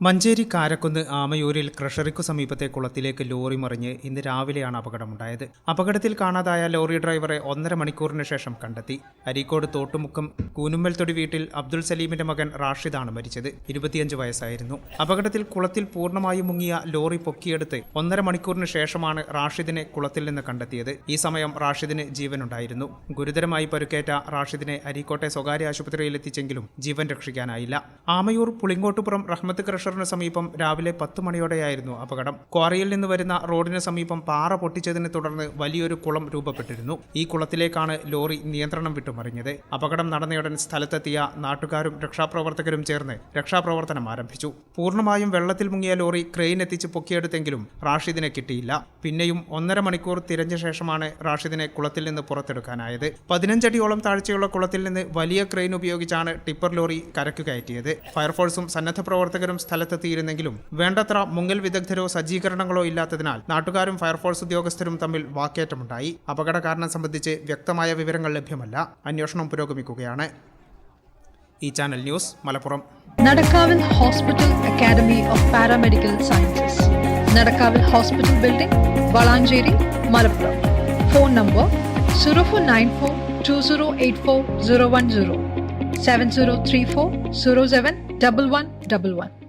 മഞ്ചേരി കാരക്കുന്ന് ആമയൂരിൽ ക്രഷറിക്കു സമീപത്തെ കുളത്തിലേക്ക് ലോറി മറിഞ്ഞ് ഇന്ന് രാവിലെയാണ് അപകടമുണ്ടായത്. അപകടത്തിൽ കാണാതായ ലോറി ഡ്രൈവറെ ഒന്നര മണിക്കൂറിന് ശേഷം കണ്ടെത്തി. അരീക്കോട് തോട്ടുമുക്കം കൂനുമ്മൽത്തൊടി വീട്ടിൽ അബ്ദുൾ സലീമിന്റെ മകൻ റാഷിദാണ് മരിച്ചത്. ഇരുപത്തിയഞ്ച് വയസ്സായിരുന്നു. അപകടത്തിൽ കുളത്തിൽ പൂർണമായും മുങ്ങിയ ലോറി പൊക്കിയെടുത്ത് ഒന്നര മണിക്കൂറിന് ശേഷമാണ് റാഷിദിനെ കുളത്തിൽ നിന്ന് കണ്ടെത്തിയത്. ഈ സമയം റാഷിദിന് ജീവനുണ്ടായിരുന്നു. ഗുരുതരമായി പരുക്കേറ്റ റാഷിദിനെ അരീക്കോട്ടെ സ്വകാര്യ ആശുപത്രിയിൽ എത്തിച്ചെങ്കിലും ജീവൻ രക്ഷിക്കാനായില്ല. ആമയൂർ പുളിങ്കോട്ടുപുറം റഹ്മത്ത് ക്രഷറിന് സമീപം രാവിലെ പത്ത് മണിയോടെയായിരുന്നു അപകടം. ക്വാറിയിൽ നിന്ന് വരുന്ന റോഡിന് സമീപം പാറ പൊട്ടിച്ചതിനെ തുടർന്ന് വലിയൊരു കുളം രൂപപ്പെട്ടിരുന്നു. ഈ കുളത്തിലേക്കാണ് ലോറി നിയന്ത്രണം വിട്ടുമറിഞ്ഞത്. അപകടം നടന്നയുടൻ സ്ഥലത്തെത്തിയ നാട്ടുകാരും രക്ഷാപ്രവർത്തകരും ചേർന്ന് രക്ഷാപ്രവർത്തനം ആരംഭിച്ചു. പൂർണമായും വെള്ളത്തിൽ മുങ്ങിയ ലോറി ക്രെയിൻ എത്തിച്ച് പൊക്കിയെടുത്തെങ്കിലും റാഷിദിനെ കിട്ടിയില്ല. പിന്നെയും ഒന്നര മണിക്കൂർ തിരഞ്ഞ ശേഷമാണ് റാഷിദിനെ കുളത്തിൽ നിന്ന് പുറത്തെടുക്കാനായത്. പതിനഞ്ചടിയോളം താഴ്ചയുള്ള കുളത്തിൽ നിന്ന് വലിയ ക്രെയിൻ ഉപയോഗിച്ചാണ് ടിപ്പർ ലോറി കരക്കു കയറ്റിയത്. ഫയർഫോഴ്സും സന്നദ്ധ പ്രവർത്തകരും സ്ഥലത്തെത്തിയിരുന്നെങ്കിലും വേണ്ടത്ര മുങ്ങൽ വിദഗ്ധരോ സജ്ജീകരണങ്ങളോ ഇല്ലാത്തതിനാൽ നാട്ടുകാരും ഫയർഫോഴ്സ് ഉദ്യോഗസ്ഥരും തമ്മിൽ വാക്കേറ്റമുണ്ടായി. അപകട കാരണം സംബന്ധിച്ച് വ്യക്തമായ വിവരങ്ങൾ ലഭ്യമല്ല. അന്വേഷണം പുരോഗമിക്കുകയാണ്. ഈ channel news Malappuram. നടക്കാവിൽ hospital academy of paramedical sciences. നടക്കാവിൽ hospital building Valanchery Malappuram. Phone number zero four nine four two zero eight four zero one zero. Seven zero three four zero seven double one double one.